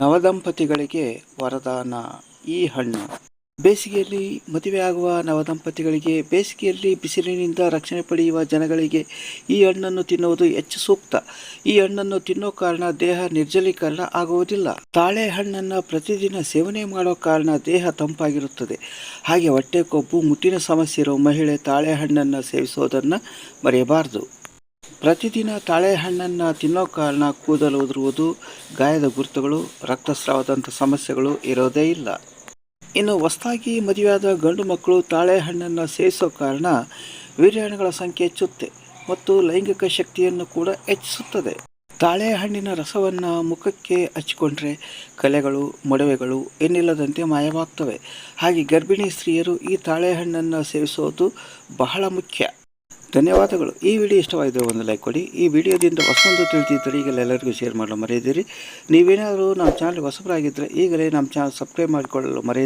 ನವದಂಪತಿಗಳಿಗೆ ವರದಾನ ಈ ಹಣ್ಣು. ಬೇಸಿಗೆಯಲ್ಲಿ ಮದುವೆಯಾಗುವ ನವದಂಪತಿಗಳಿಗೆ ಬೇಸಿಗೆಯಲ್ಲಿ ಬಿಸಿಲಿನಿಂದ ರಕ್ಷಣೆ ಪಡೆಯುವ ಜನಗಳಿಗೆ ಈ ಹಣ್ಣನ್ನು ತಿನ್ನುವುದು ಹೆಚ್ಚು ಸೂಕ್ತ. ಈ ಹಣ್ಣನ್ನು ತಿನ್ನೋ ಕಾರಣ ದೇಹ ನಿರ್ಜಲೀಕರಣ ಆಗುವುದಿಲ್ಲ. ತಾಳೆ ಹಣ್ಣನ್ನು ಪ್ರತಿದಿನ ಸೇವನೆ ಮಾಡೋ ಕಾರಣ ದೇಹ ತಂಪಾಗಿರುತ್ತದೆ. ಹಾಗೆ ಹೊಟ್ಟೆ ಕೊಬ್ಬು, ಮುಟ್ಟಿನ ಸಮಸ್ಯೆ ಇರೋ ಮಹಿಳೆ ತಾಳೆ ಹಣ್ಣನ್ನು ಸೇವಿಸೋದನ್ನು ಮರೆಯಬಾರದು. ಪ್ರತಿದಿನ ತಾಳೆಹಣ್ಣನ್ನು ತಿನ್ನೋ ಕಾರಣ ಕೂದಲು ಉದುರುವುದು, ಗಾಯದ ಗುರುತುಗಳು, ರಕ್ತಸ್ರಾವದಂಥ ಸಮಸ್ಯೆಗಳು ಇರೋದೇ ಇಲ್ಲ. ಇನ್ನು ಹೊಸದಾಗಿ ಮದುವೆಯಾದ ಗಂಡು ಮಕ್ಕಳು ತಾಳೆಹಣ್ಣನ್ನು ಸೇವಿಸೋ ಕಾರಣ ವೀರ್ಯಾಣುಗಳ ಸಂಖ್ಯೆ ಹೆಚ್ಚುತ್ತೆ ಮತ್ತು ಲೈಂಗಿಕ ಶಕ್ತಿಯನ್ನು ಕೂಡ ಹೆಚ್ಚಿಸುತ್ತದೆ. ತಾಳೆಹಣ್ಣಿನ ರಸವನ್ನು ಮುಖಕ್ಕೆ ಹಚ್ಚಿಕೊಂಡ್ರೆ ಕಲೆಗಳು, ಮೊಡವೆಗಳು ಏನಿಲ್ಲದಂತೆ ಮಾಯವಾಗ್ತವೆ. ಹಾಗೆ ಗರ್ಭಿಣಿ ಸ್ತ್ರೀಯರು ಈ ತಾಳೆಹಣ್ಣನ್ನು ಸೇವಿಸೋದು ಬಹಳ ಮುಖ್ಯ. ಧನ್ಯವಾದಗಳು. ಈ ವಿಡಿಯೋ ಇಷ್ಟವಾಯಿದ್ರೆ ಒಂದು ಲೈಕ್ ಕೊಡಿ. ಈ ವಿಡಿಯೋದಿಂದ ಹೊಸೊಂದು ತಿಳಿದಿದ್ದರೆ ಈಗಲೇ ಎಲ್ಲರಿಗೂ ಶೇರ್ ಮಾಡಲು ಮರೆಯದಿರಿ. ನೀವೇನಾದರೂ ನಮ್ಮ ಚಾನಲ್ಗೆ ಹೊಸಬರಾಗಿದ್ದರೆ ಈಗಲೇ ನಮ್ಮ ಚಾನಲ್ ಸಬ್ಸ್ಕ್ರೈಬ್ ಮಾಡಿಕೊಳ್ಳಲು ಮರೆಯದಿರಿ.